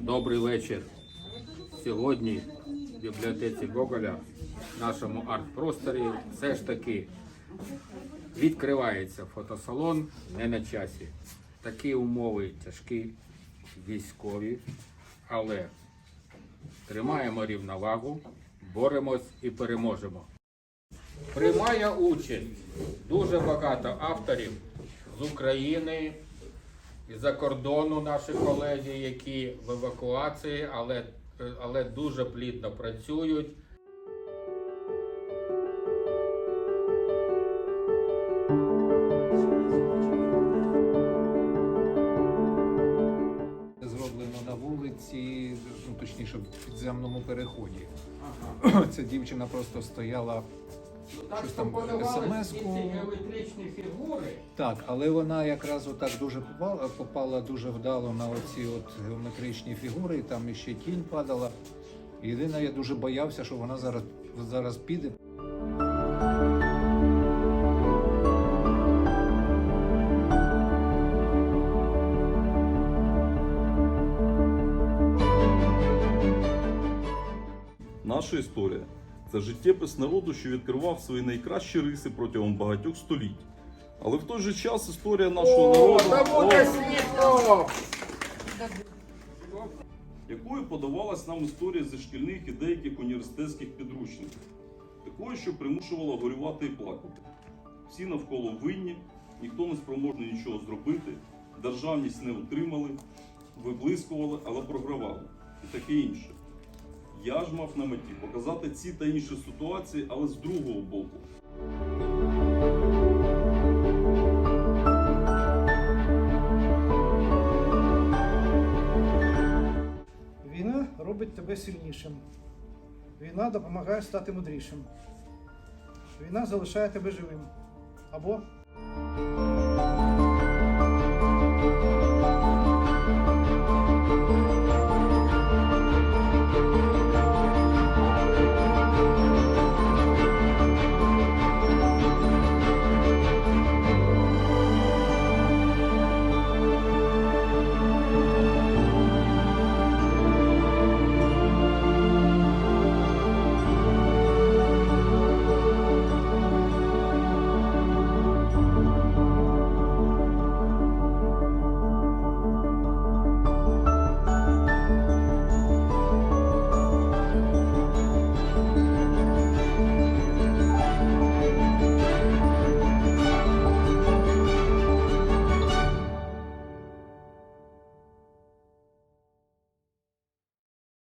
Добрий вечір. Сьогодні в бібліотеці Гоголя, в нашому арт-просторі, все ж таки відкривається фотосалон не на часі. Такі умови тяжкі, військові, але тримаємо рівновагу, боремось і переможемо. Приймає участь дуже багато авторів з України і за кордону наші колеги, які в евакуації, але, але дуже плідно працюють. Зроблено на вулиці, ну точніше в підземному переході. Ця дівчина просто стояла. Так Щось там, ці геометричні фігури. Так, але вона якраз отак дуже попала, попала дуже вдало на оці от геометричні фігури, і там іще тінь падала. Єдине, я дуже боявся, що вона зараз, зараз піде. Наша історія це життєпис народу, що відкривав свої найкращі риси протягом багатьох століть. Але в той же час історія нашого народу, О! світло! якою подавалась нам історія зі шкільних і деяких університетських підручників, такою, що примушувала горювати і плакати. Всі навколо винні, ніхто не спроможний нічого зробити, державність не утримали, виблискували, але програвали і таке інше. Я ж мав на меті показати ці та інші ситуації, але з другого боку. Війна робить тебе сильнішим. Війна допомагає стати мудрішим. Війна залишає тебе живим. Або